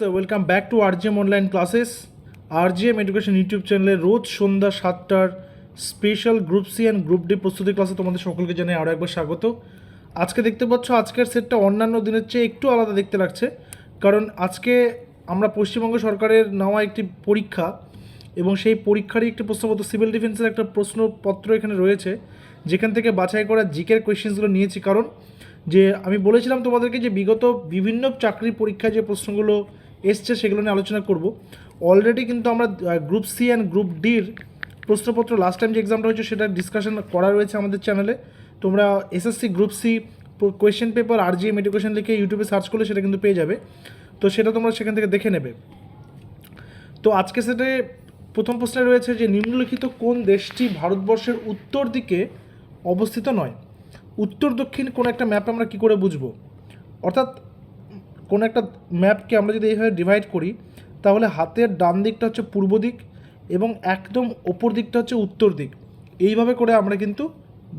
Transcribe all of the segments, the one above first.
Welcome back to RGM online classes. RGM education YouTube চ্যানেলে রোজ সন্ধ্যা সাতটার special group C and group D প্রস্তুতি ক্লাসে তোমাদের সকলকে জানাই আরও একবার স্বাগত। আজকে দেখতে পাচ্ছ, আজকের সেটটা অন্যান্য দিনের চেয়ে একটু আলাদা দেখতে লাগছে। কারণ আজকে আমরা পশ্চিমবঙ্গ সরকারের নেওয়া একটি পরীক্ষা এবং সেই পরীক্ষারই একটি প্রশ্নপত্র সিভিল ডিফেন্সের একটা প্রশ্নপত্র এখানে রয়েছে। যেখান থেকে বাছাই করা জিকের কোয়েশ্চেন্সগুলো নিয়েছি। কারণ যে আমি বলেছিলাম তোমাদেরকে যে বিগত বিভিন্ন চাকরি পরীক্ষায় যে প্রশ্নগুলো এসছে, সেগুলো নিয়ে আলোচনা করব। অলরেডি কিন্তু আমরা গ্রুপ সি অ্যান্ড গ্রুপ ডির প্রশ্নপত্র লাস্ট টাইম যে এক্সামটা হয়েছে, সেটা ডিসকাশন করা রয়েছে আমাদের চ্যানেলে তোমরা SSC group C question paper R G M education লিখে ইউটিউবে সার্চ করলে সেটা কিন্তু পেয়ে যাবে। তো সেটা তোমরা সেখান থেকে দেখে নেবে। তো আজকে সেটে প্রথম প্রশ্নে রয়েছে যে, নিম্নলিখিত কোন দেশটি ভারতবর্ষের উত্তর দিকে অবস্থিত নয়? উত্তর দক্ষিণ কোন একটা ম্যাপ আমরা কি করে বুঝব? অর্থাৎ কোন একটা ম্যাপকে আমরা যদি এইভাবে ডিভাইড করি, তাহলে হাতের ডান দিকটা হচ্ছে পূর্ব দিক এবং একদম ওপর দিকটা হচ্ছে উত্তর দিক। এইভাবে করে আমরা কিন্তু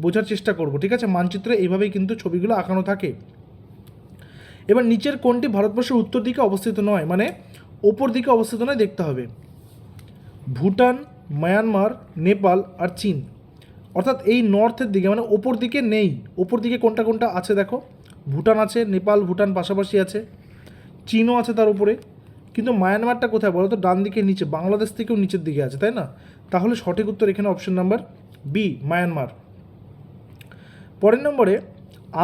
বোঝার চেষ্টা করব, ঠিক আছে? মানচিত্রে এইভাবেই কিন্তু ছবিগুলো আঁকানো থাকে। এবার নিচের কোনটি ভারতবর্ষের উত্তর দিকে অবস্থিত নয় মানে ওপর দিকে অবস্থিত নয়, দেখতে হবে। ভুটান, মায়ানমার, নেপাল আর চীন। অর্থাৎ এই নর্থের দিকে মানে ওপর দিকে নেই। ওপর দিকে কোনটা কোনটা আছে দেখো? ভুটান আছে, নেপাল, ভুটান পাশাপাশি আছে। চীনও আছে তার উপরে, কিন্তু মায়ানমারটা কোথায় বলো তো? ডান দিকে নিচে, বাংলাদেশ থেকেও নিচের দিকে আছে, তাই না? তাহলে সঠিক উত্তর এখানে অপশন নাম্বার বি মায়ানমার। পরের নম্বরে,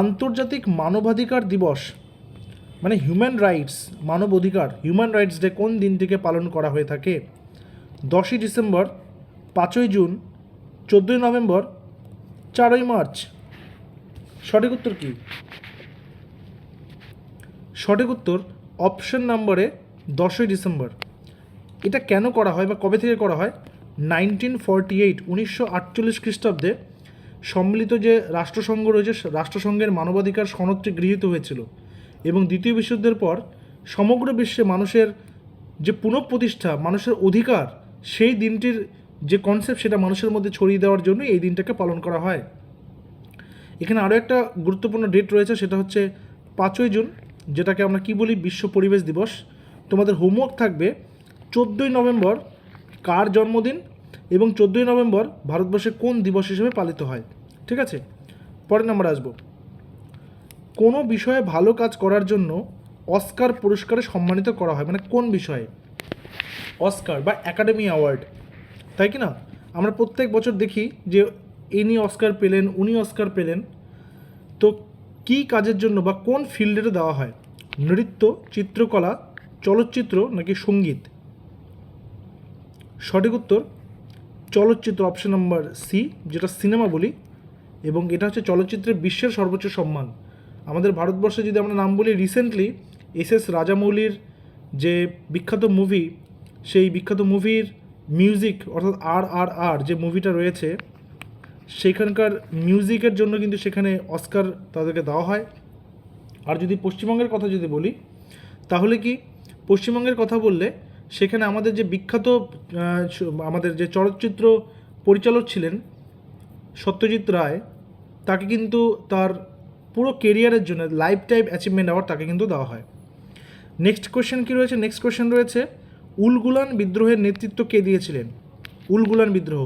আন্তর্জাতিক মানবাধিকার দিবস মানে হিউম্যান রাইটস মানব অধিকার হিউম্যান রাইটস ডে কোন দিন থেকে পালন করা হয়ে থাকে? দশই ডিসেম্বর, পাঁচই জুন, চোদ্দোই নভেম্বর, চারই মার্চ। সঠিক উত্তর কী? সঠিক উত্তর অপশন নম্বরে দশই ডিসেম্বর। এটা কেন করা হয় বা কবে থেকে করা হয়? নাইনটিন ফর্টি এইট, উনিশশো আটচল্লিশ খ্রিস্টাব্দে সম্মিলিত যে রাষ্ট্রসংঘ রয়েছে রাষ্ট্রসংঘের মানবাধিকার সনদটি গৃহীত হয়েছিল এবং দ্বিতীয় বিশ্বযুদ্ধের পর সমগ্র বিশ্বে মানুষের যে পুনঃপ্রতিষ্ঠা, মানুষের অধিকার, সেই দিনটির যে কনসেপ্ট সেটা মানুষের মধ্যে ছড়িয়ে দেওয়ার জন্য এই দিনটাকে পালন করা হয়। এখানে আরও একটা গুরুত্বপূর্ণ ডেট রয়েছে, সেটা হচ্ছে পাঁচই জুন। যেটাকে আমরা কি বলি, বিশ্ব পরিবেশ দিবস। তোমাদের হোমওয়ার্ক থাকবে চোদ্দোই নভেম্বর কার জন্মদিন এবং চোদ্দোই নভেম্বর ভারতবর্ষে কোন দিবস হিসেবে পালিত হয়। ঠিক আছে? পরের নাম্বার আসব। কোনো বিষয়ে ভালো কাজ করার জন্য অস্কার পুরস্কারে সম্মানিত করা হয়। মানে কোন বিষয়ে? অস্কার বা একাডেমি অ্যাওয়ার্ড। তাই কি না? আমরা প্রত্যেক বছর দেখি যে ইনি অস্কার পেলেন, উনি অস্কার পেলেন। তো কী কাজের জন্য বা কোন ফিল্ডে দেওয়া হয়? নৃত্য, চিত্রকলা, চলচ্চিত্র নাকি সংগীত? সঠিক উত্তর, চলচ্চিত্র অপশন নাম্বার সি যেটা সিনেমা বলি, এবং এটা হচ্ছে চলচ্চিত্রের বিশ্বের সর্বোচ্চ সম্মান। আমাদের ভারতবর্ষে যদি আমরা নাম বলি রিসেন্টলি এস এস রাজামৌলির যে বিখ্যাত মুভি সেই বিখ্যাত মুভির মিউজিক অর্থাৎ আর আর আর যে মুভিটা রয়েছে সেখানকার মিউজিকের জন্য কিন্তু সেখানে অস্কার তাদেরকে দেওয়া হয়। আর যদি পশ্চিমবঙ্গের কথা যদি বলি, তাহলে কি পশ্চিমবঙ্গের কথা বললে সেখানে আমাদের যে বিখ্যাত আমাদের যে চলচ্চিত্র পরিচালক ছিলেন সত্যজিৎ রায়, তাকে কিন্তু তার পুরো কেরিয়ারের জন্য লাইফ টাইম অ্যাচিভমেন্ট অ্যাওয়ার্ড তাকে কিন্তু দেওয়া হয়। নেক্সট কোয়েশ্চেন কী রয়েছে? নেক্সট কোয়েশ্চেন রয়েছে, উলগুলান বিদ্রোহের নেতৃত্ব কে দিয়েছিলেন? উলগুলান বিদ্রোহ,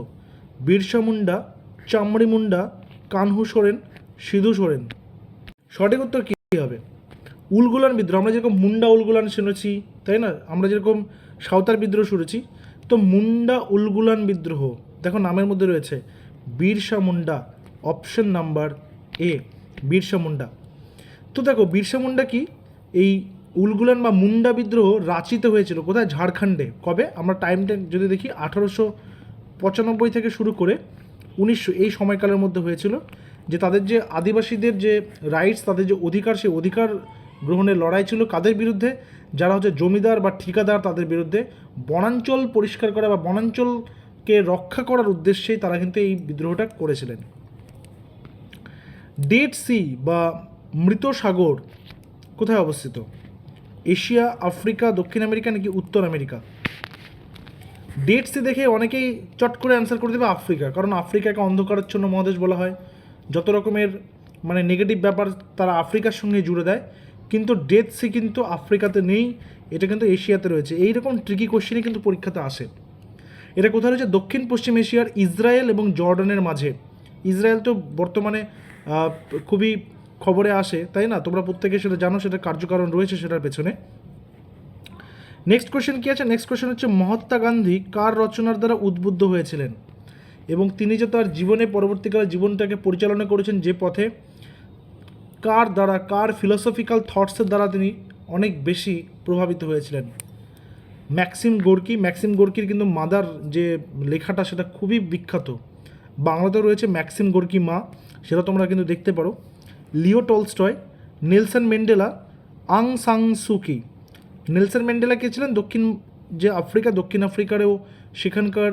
বিরসা মুন্ডা চামড়ি মুন্ডা, কানহু সোরেন, সিধু সোরেন। সঠিক উত্তর কী হবে? উলগুলান বিদ্রোহ। আমরা যেরকম মুন্ডা উলগুলান শুনেছি, তাই না? আমরা যেরকম সাঁওতাল বিদ্রোহ শুনেছি, তো মুন্ডা উলগুলান বিদ্রোহ, দেখো নামের মধ্যে রয়েছে, Birsa Munda, option number A, Birsa Munda. তো দেখো, বিরসা মুন্ডা কি? এই উলগুলান বা মুন্ডা বিদ্রোহ রাঁচিতে হয়েছিল, কোথায়? ঝাড়খণ্ডে। কবে? আমরা টাইমটা যদি দেখি, আঠারোশো পঁচানব্বই থেকে শুরু করে উনিশশো, এই সময়কালের মধ্যে হয়েছিল যে তাদের যে আদিবাসীদের যে রাইটস তাদের যে অধিকার, সেই অধিকার গ্রহণের লড়াই ছিল কাদের বিরুদ্ধে? যারা হচ্ছে জমিদার বা ঠিকাদার তাদের বিরুদ্ধে। বনাঞ্চল পরিষ্কার করা বা বনাঞ্চলকে রক্ষা করার উদ্দেশ্যেই তারা কিন্তু এই বিদ্রোহটা করেছিলেন। ডেড সি বা মৃত সাগর কোথায় অবস্থিত? এশিয়া, আফ্রিকা, দক্ষিণ আমেরিকা নাকি উত্তর আমেরিকা? ডেড সি দেখে অনেকেই চট করে অ্যান্সার করে দেবে আফ্রিকা, কারণ আফ্রিকাকে অন্ধকারাচ্ছন্ন মহাদেশ বলা হয়। যত রকমের মানে নেগেটিভ ব্যাপার তারা আফ্রিকার সঙ্গে জুড়ে দেয়, কিন্তু ডেড সি কিন্তু আফ্রিকাতে নেই, এটা কিন্তু এশিয়াতে রয়েছে। এই রকম ট্রিকি কোশ্চেনই কিন্তু পরীক্ষাতে আসে। এটা কোথায় রয়েছে? দক্ষিণ, পশ্চিম এশিয়ার ইসরায়েল এবং জর্ডানের মাঝে। ইসরায়েল তো বর্তমানে খুবই খবরে আসে, তাই না? তোমরা প্রত্যেকে সেটা জানো সেটা কার্যকারণ রয়েছে সেটার পেছনে। নেক্সট কোশ্চেন কী আছে? নেক্সট কোশ্চেন হচ্ছে, মহাত্মা গান্ধী কার রচনার দ্বারা উদ্বুদ্ধ হয়েছিলেন? এবং তিনি যে তার জীবনে, পরবর্তীকালে জীবনটাকে পরিচালনা করেছেন যে পথে, কার দ্বারা, কার ফিলোসফিক্যাল থটসের দ্বারা তিনি অনেক বেশি প্রভাবিত হয়েছিলেন। ম্যাক্সিম গোর্কি ম্যাক্সিম গোর্কির কিন্তু মাদার যে লেখাটা, সেটা খুবই বিখ্যাত। বাংলাতেও রয়েছে ম্যাক্সিম গোর্কি মা, সেটা তোমরা কিন্তু দেখতে পারো। লিও টলস্টয়, নেলসন মেন্ডেলা আং সাং সুকি নেলসন ম্যান্ডেলা কে ছিলেন দক্ষিণ, যে আফ্রিকা, দক্ষিণ আফ্রিকারেও সেখানকার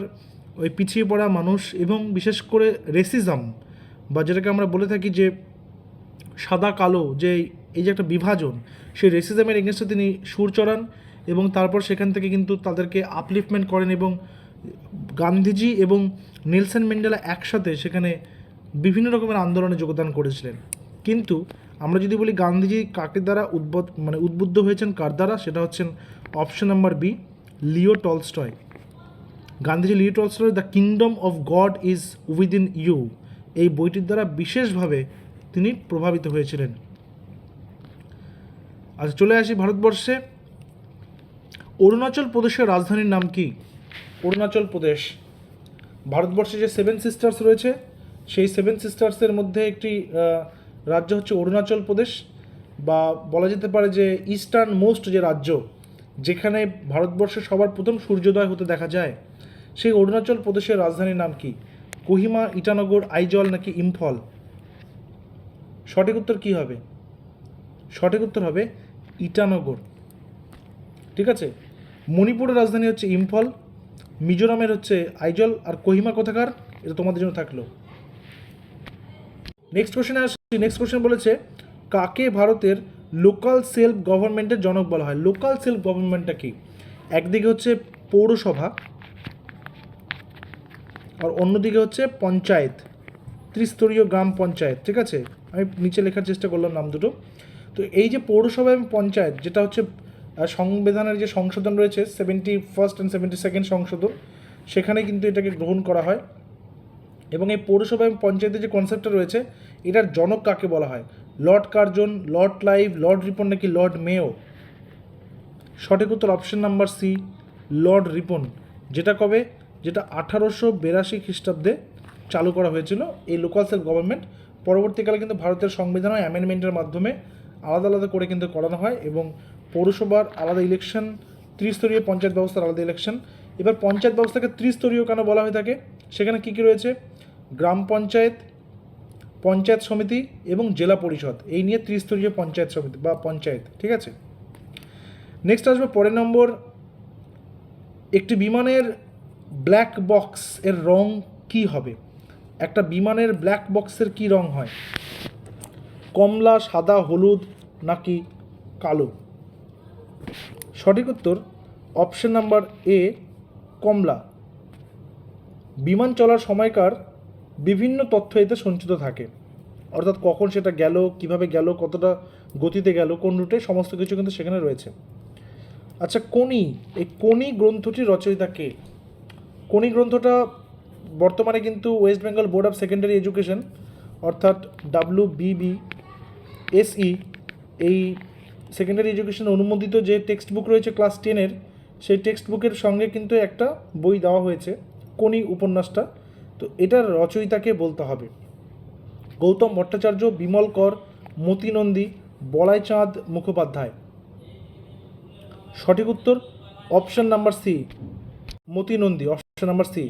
ওই পিছিয়ে পড়া মানুষ এবং বিশেষ করে রেসিজম বা যেটাকে আমরা বলে থাকি যে সাদা, কালো, যে এই যে একটা বিভাজন, সেই রেসিজমের এগেনস্টে তিনি সুর চড়ান এবং তারপর সেখান থেকে কিন্তু তাদেরকে আপলিফমেন্ট করেন এবং গান্ধীজি এবং নেলসন ম্যান্ডেলা একসাথে সেখানে বিভিন্ন রকমের আন্দোলনে যোগদান করেছিলেন। কিন্তু আমরা যদি বলি গান্ধীজি কাকে দ্বারা উদ্বুদ্ধ মানে উদ্বুদ্ধ হয়েছেন, কার দ্বারা? সেটা হচ্ছেন option number B Leo Tolstoy. Gandhiji Leo Tolstoy the kingdom of God is within you এই বইটির দ্বারা বিশেষভাবে তিনি প্রভাবিত হয়েছিলেন। আচ্ছা চলে আসি ভারতবর্ষে। অরুণাচল প্রদেশের রাজধানীর নাম কি? অরুণাচল প্রদেশ। ভারতবর্ষে যে সেভেন সিস্টার্স রয়েছে, সেই সেভেন সিস্টার্সের মধ্যে একটি রাজ্য হচ্ছে অরুণাচল প্রদেশ বা বলা যেতে পারে যে ইস্টার্ন মোস্ট যে রাজ্য, যেখানে ভারতবর্ষে সবার প্রথম সূর্যোদয় হতে দেখা যায়, সেই অরুণাচল প্রদেশের রাজধানীর নাম কি? কোহিমা, ইটানগর, আইজল নাকি ইম্ফল? সঠিক উত্তর কী হবে? সঠিক উত্তর হবে ইটানগর। ঠিক আছে? মণিপুরের রাজধানী হচ্ছে ইম্ফল, মিজোরামের হচ্ছে আইজল, আর কোহিমা কোথাকার? এটা তোমাদের জন্য থাকল। নেক্সট কোশ্চেনে আসছি নেক্সট কোশ্চেন বলেছে, কাকে ভারতের লোকাল সেলফ গভর্নমেন্টের জনক বলা হয়? লোকাল সেলফ গভর্নমেন্টটা কি? একদিকে হচ্ছে পৌরসভা, আর অন্যদিকে হচ্ছে পঞ্চায়েত, ত্রিস্তরীয় গ্রাম পঞ্চায়েত, ঠিক আছে? আমি নিচে লেখার চেষ্টা করলাম নাম দুটো। তো এই যে পৌরসভা এবং পঞ্চায়েত, যেটা হচ্ছে সংবিধানের যে সংশোধন রয়েছে seventy first and seventy second সংশোধন, সেখানে কিন্তু এটাকে গ্রহণ করা হয়। এবং এই পৌরসভা এবং পঞ্চায়েতের যে কনসেপ্টটা রয়েছে, এটার জনক কাকে বলা হয়? Lord Curzon Lord live Lord Ripon নাকি লর্ড মেও সঠিক উত্তর option number C Lord Ripon যেটা কবে? যেটা আঠারোশো বিরাশি খ্রিস্টাব্দে চালু করা হয়েছিল এই লোকাল সেলফ গভর্নমেন্ট পরবর্তীকালে কিন্তু ভারতের সংবিধান অ্যামেন্ডমেন্টের মাধ্যমে আলাদা আলাদা করে কিন্তু করানো হয় এবং পৌরসভার আলাদা ইলেকশন ত্রিস্তরীয় পঞ্চায়েত ব্যবস্থার আলাদা ইলেকশন এবার পঞ্চায়েত ব্যবস্থাকে ত্রিস্তরীয় কেন বলা হয়ে থাকে? সেখানে কী কী রয়েছে? গ্রাম পঞ্চায়েত পঞ্চায়েত সমিতি এবং জেলা পরিষদ। এই নিয়ে ত্রিস্তরীয় পঞ্চায়েত সমিতি বা পঞ্চায়েত, ঠিক আছে? নেক্সট আসবে, পরের নম্বর। একটি বিমানের ব্ল্যাক বক্স এর রং কি হবে? একটা বিমানের ব্ল্যাক বক্সের কি রং হয়? কমলা, সাদা, হলুদ নাকি কালো? সঠিক উত্তর অপশন নাম্বার এ, কমলা। বিমান চলার সময়কার বিভিন্ন তথ্য এতে সঞ্চিত থাকে। অর্থাৎ কখন সেটা গেল, কীভাবে গেল, কতটা গতিতে গেল, কোন রুটে, সমস্ত কিছু কিন্তু সেখানে রয়েছে। আচ্ছা কোনি এই কোনি গ্রন্থটির রচয়িতা কে? কোনি গ্রন্থটা বর্তমানে কিন্তু West Bengal Board of Secondary Education, অর্থাৎ W B B S E এই সেকেন্ডারি এডুকেশন অনুমোদিত যে টেক্সট বুক রয়েছে ক্লাস টেনের, সেই টেক্সট বুকের সঙ্গে কিন্তু একটা বই দেওয়া হয়েছে কোনি উপন্যাসটা। তো এটার রচয়িতাকে বলতে হবে। গৌতম ভট্টাচার্য, বিমল কর মতি নন্দী বলাই চাঁদ মুখোপাধ্যায়। সঠিক উত্তর, option number C, Moti Nandi. Option number C,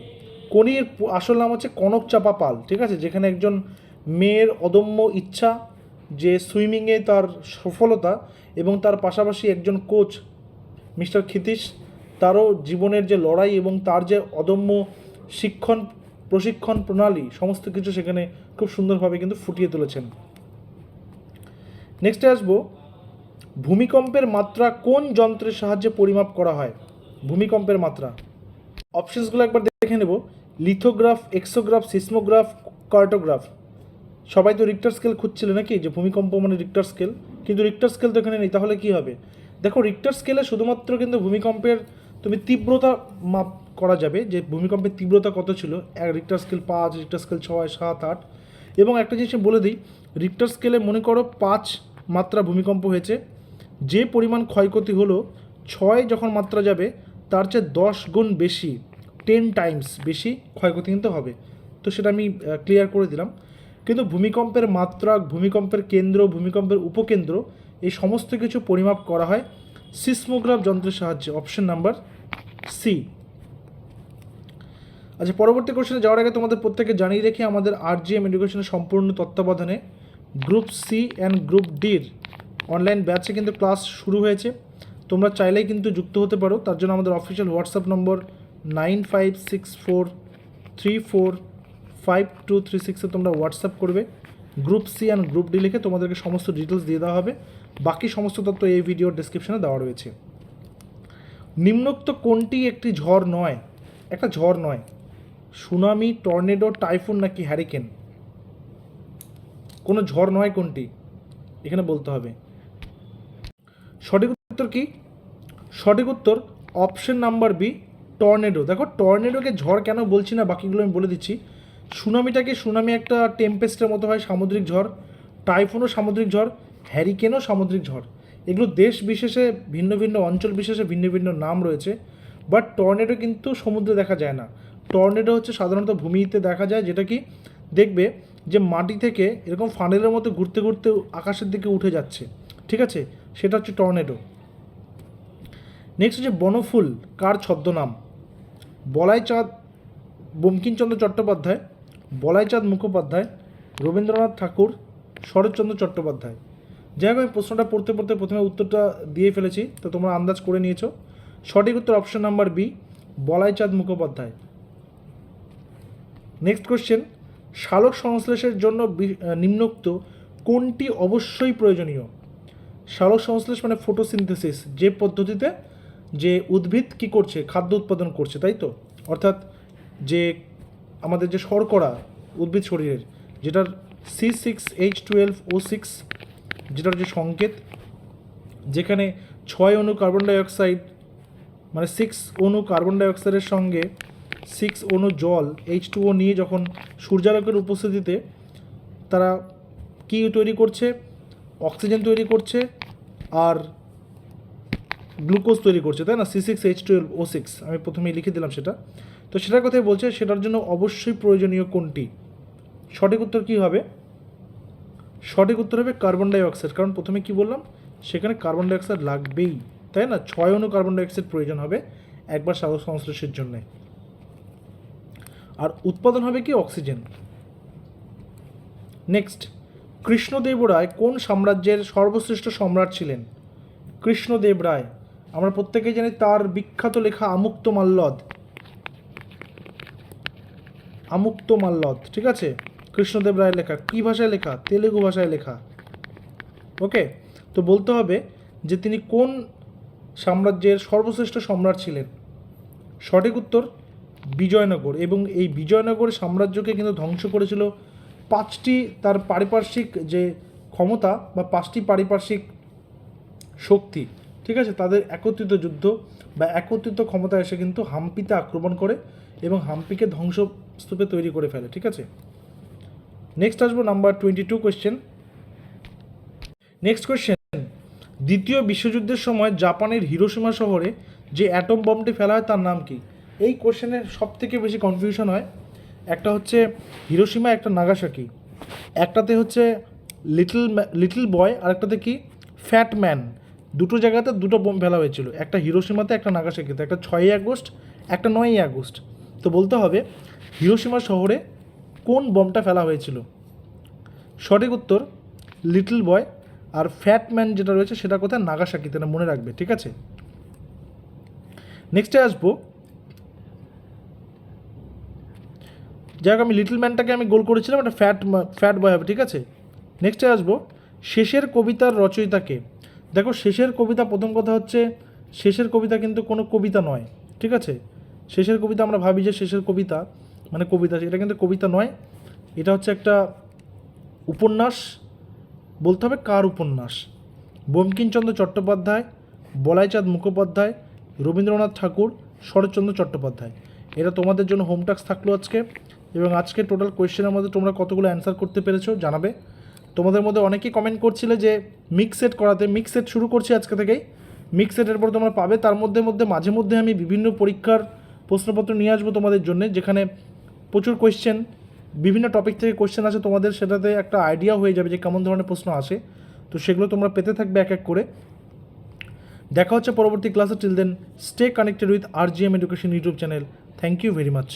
কনির আসল নাম হচ্ছে কনক চাপা পাল, ঠিক আছে? যেখানে একজন মেয়ের অদম্য ইচ্ছা, যে সুইমিংয়ে তার সফলতা এবং তার পাশাপাশি একজন কোচ, মিস্টার ক্ষিতীশ, তারও জীবনের যে লড়াই এবং তার যে অদম্য শিক্ষণ প্রশিক্ষণ প্রণালী, সমস্ত কিছু সেখানে খুব সুন্দরভাবে কিন্তু ফুটিয়ে তুলেছেন। নেক্সটে আসব, ভূমিকম্পের মাত্রা কোন যন্ত্রের সাহায্যে পরিমাপ করা হয়? ভূমিকম্পের মাত্রা। অপশনসগুলো একবার দেখে নেব। লিথোগ্রাফ এক্সোগ্রাফ সিসমোগ্রাফ কার্টোগ্রাফ সবাই তো রিক্টার স্কেল খুঁজছিল নাকি? যে ভূমিকম্প মানে রিক্টার স্কেল কিন্তু রিক্টার স্কেল তো এখানে নেই, তাহলে কি হবে? দেখো রিক্টার স্কেলে শুধুমাত্র কিন্তু ভূমিকম্পের তুমি তীব্রতা মাপ করা যাবে যে ভূমিকম্পের তীব্রতা কত ছিল? এক রিক্টার স্কেল পাঁচ রিক্টার স্কেল ছয়, সাত, আট। এবং একটা জিনিস বলে দিই রিক্টার স্কেলে মনে করো পাঁচ মাত্রা ভূমিকম্প হয়েছে। যে পরিমাণ ক্ষয়ক্ষতি হলো, ছয় যখন মাত্রা যাবে, তার চেয়ে দশ গুণ বেশি টেন টাইমস বেশি ক্ষয়ক্ষতি কিন্তু হবে। তো সেটা আমি ক্লিয়ার করে দিলাম। কিন্তু ভূমিকম্পের মাত্রা, ভূমিকম্পের কেন্দ্র, ভূমিকম্পের উপকেন্দ্র, এই সমস্ত কিছু পরিমাপ করা হয়। সিসমোগ্রাফ যন্ত্রের সাহায্যে অপশন নাম্বার সি আচ্ছা পরবর্তী কোশ্চেনে যাওয়ার আগে তোমাদের প্রত্যেকে জানিয়ে রেখে আমাদের আরজিএম এডুকেশনের সম্পূর্ণ তত্ত্বাবধানে গ্রুপ সি অ্যান্ড গ্রুপ ডির অনলাইন ব্যাচে কিন্তু ক্লাস শুরু হয়েছে। তোমরা চাইলেই কিন্তু যুক্ত হতে পারো। তার জন্য আমাদের অফিসিয়াল হোয়াটসঅ্যাপ নম্বর nine five six four three four five two three সিক্সে তোমরা হোয়াটসঅ্যাপ করবে। Group C and group D লিখে তোমাদেরকে সমস্ত ডিটেলস দিয়ে দেওয়া হবে। বাকি সমস্ত তথ্য এই ভিডিওর ডিসক্রিপশনে দেওয়া রয়েছে। নিম্নোক্ত কোনটি একটি ঝড় নয়? একটা ঝড় নয়। সুনামি, টর্নেডো, টাইফুন নাকি হ্যারিকেন কোনো ঝড় নয় কোনটি? এখানে বলতে হবে। সঠিক উত্তর কি? সঠিক উত্তর অপশন নাম্বার বি টর্নেডো। দেখো, টর্নেডোকে ঝড় কেন বলছি না? বাকিগুলো আমি বলে দিচ্ছি। সুনামিটাকে সুনামি একটা টেম্পেস্টের মতো হয় সামুদ্রিক ঝড় টাইফুনও সামুদ্রিক ঝড় হ্যারিকেনও সামুদ্রিক ঝড়। এগুলো দেশ বিশেষে ভিন্ন ভিন্ন, অঞ্চল বিশেষে ভিন্ন ভিন্ন নাম রয়েছে বাট টর্নেডো কিন্তু সমুদ্রে দেখা যায় না। টর্নেডো হচ্ছে সাধারণত ভূমিতে দেখা যায়, যেটা কি দেখবে যে মাটি থেকে এরকম ফানেলের মতো ঘুরতে ঘুরতে আকাশের দিকে উঠে যাচ্ছে, ঠিক আছে? সেটা হচ্ছে টর্নেডো নেক্সট হচ্ছে বনফুল, কার ছদ্মনাম? বলাই চাঁদ, বঙ্কিমচন্দ্র চট্টোপাধ্যায় বলাই চাঁদ মুখোপাধ্যায়, রবীন্দ্রনাথ ঠাকুর, শরৎচন্দ্র চট্টোপাধ্যায়। যাই হোক, আমি প্রশ্নটা পড়তে পড়তে প্রথমে উত্তরটা দিয়ে ফেলেছি, তো তোমরা আন্দাজ করে নিয়েছো। সঠিক উত্তর option number B Balaichand Mukhopadhyay. Next question শালক সংশ্লেষের জন্য নিম্নোক্ত কোনটি অবশ্যই প্রয়োজনীয়? শালক সংশ্লেষ মানে ফটোসিনথেসিস যে পদ্ধতিতে যে উদ্ভিদ কি করছে, খাদ্য উৎপাদন করছে, তাই তো? অর্থাৎ যে আমাদের যে শর্করা উদ্ভিদ শরীরের, যেটার C six H twelve O six যেটার যে সংকেত, যেখানে ছয় অণু কার্বন ডাইঅক্সাইড মানে সিক্স অণু কার্বন ডাইঅক্সাইডের সঙ্গে সিক্স অণু জল এইচ টু ও নিয়ে যখন সূর্যালোকের উপস্থিতিতে তারা কি তৈরি করছে? অক্সিজেন তৈরি করছে আর গ্লুকোজ তৈরি করছে, তাই না? C six H twelve O six আমি প্রথমেই লিখে দিলাম সেটা। তো সেটার কথাই বলছে, সেটার জন্য অবশ্যই প্রয়োজনীয় কোনটি? সঠিক উত্তর কী হবে? সঠিক উত্তর হবে কার্বন ডাইঅক্সাইড কারণ প্রথমে কি বললাম? সেখানে কার্বন ডাইঅক্সাইড লাগবেই, তাই না? ছয় অণু কার্বন ডাইঅক্সাইড প্রয়োজন হবে একবার সংশ্লেষের জন্য। আর উৎপাদন হবে কি? অক্সিজেন। নেক্সট, কৃষ্ণদেব রায় কোন সাম্রাজ্যের সর্বশ্রেষ্ঠ সম্রাট ছিলেন? কৃষ্ণদেব রায়। আমরা প্রত্যেকেই জানি তার বিখ্যাত লেখা আমুক্ত মাল্যদ আমুক্ত মাল্যদ ঠিক আছে? কৃষ্ণদেব রায়ের লেখা, কী ভাষায় লেখা? তেলেগু ভাষায় লেখা। ওকে তো বলতে হবে যে তিনি কোন সাম্রাজ্যের সর্বশ্রেষ্ঠ সম্রাট ছিলেন? সঠিক উত্তর, বিজয়নগর। এবং এই বিজয়নগর সাম্রাজ্যকে কিন্তু ধ্বংস করেছিল পাঁচটি তার পারিপার্শ্বিক যে ক্ষমতা বা পাঁচটি পারিপার্শ্বিক শক্তি, ঠিক আছে? তাদের একত্রিত যুদ্ধ বা একত্রিত ক্ষমতা এসে কিন্তু হাম্পিতে আক্রমণ করে এবং হাম্পিকে ধ্বংসস্তূপে তৈরি করে ফেলে, ঠিক আছে? নেক্সট আসব number twenty two question next question দ্বিতীয় বিশ্বযুদ্ধের সময় জাপানের হিরোসীমা শহরে যে অ্যাটম বমটি ফেলা হয় তার নাম কি? এই কোশ্চেনের সব থেকে বেশি কনফিউশন হয়। একটা হচ্ছে হিরোসীমা একটা নাগাসাকি। একটাতে হচ্ছে লিটল লিটল বয় আর একটাতে কি? ফ্যাট ম্যান দুটো জায়গাতে দুটো বোম ফেলা হয়েছিল। একটা হিরোসীমাতে একটা নাগাসাকিতে। একটা ছয়ই আগস্ট, একটা নয়ই আগস্ট। তো বলতে হবে হিরোসীমা শহরে কোন বমটা ফেলা হয়েছিল? সঠিক উত্তর, লিটল বয় আর ফ্যাট ম্যান যেটা রয়েছে সেটা কোথায়? নাগাসাকিতে না মনে রাখবে, ঠিক আছে? নেক্সটে আসব। যাই হোক, আমি লিটল ম্যানটাকে আমি গোল করেছিলাম, একটা ফ্যাট ফ্যাট বয় হবে, ঠিক আছে? নেক্সটে আসব, শেষের কবিতার রচয়িতাকে। দেখো, শেষের কবিতা, প্রথম কথা হচ্ছে, শেষের কবিতা কিন্তু কোনো কবিতা নয়, ঠিক আছে? শেষের কবিতা আমরা ভাবি যে শেষের কবিতা মানে কবিতা, এটা কিন্তু কবিতা নয়। এটা হচ্ছে একটা উপন্যাস। বলতে হবে কার উপন্যাস? বঙ্কিমচন্দ্র চট্টোপাধ্যায়, বলাইচাঁদ মুখোপাধ্যায়, রবীন্দ্রনাথ ঠাকুর, শরৎচন্দ্র চট্টোপাধ্যায়। এটা তোমাদের জন্য হোম টাস্ক থাকল আজকে এবং আজকে টোটাল কোয়েশ্চেনের মধ্যে তোমরা কতগুলো অ্যান্সার করতে পেরেছ জানাবে। তোমাদের মধ্যে অনেকেই কমেন্ট করছিলে যে মিক্স সেট করাতে মিক্স সেট শুরু করছি আজকে থেকেই। মিক্স সেটের পর তোমরা পাবে, তার মধ্যে মধ্যে, মাঝে মধ্যে আমি বিভিন্ন পরীক্ষার প্রশ্নপত্র নিয়ে আসব তোমাদের জন্য, যেখানে প্রচুর কোয়েশ্চেন বিভিন্ন টপিক থেকে কোয়েশ্চেন আছে তোমাদের সেটাতে একটা আইডিয়া হয়ে যাবে যে কেমন ধরনের প্রশ্ন আসে। তো সেগুলো তোমরা পেতে থাকবে এক এক করে। দেখা হচ্ছে পরবর্তী ক্লাসে till then stay connected with R G M education YouTube channel thank you very much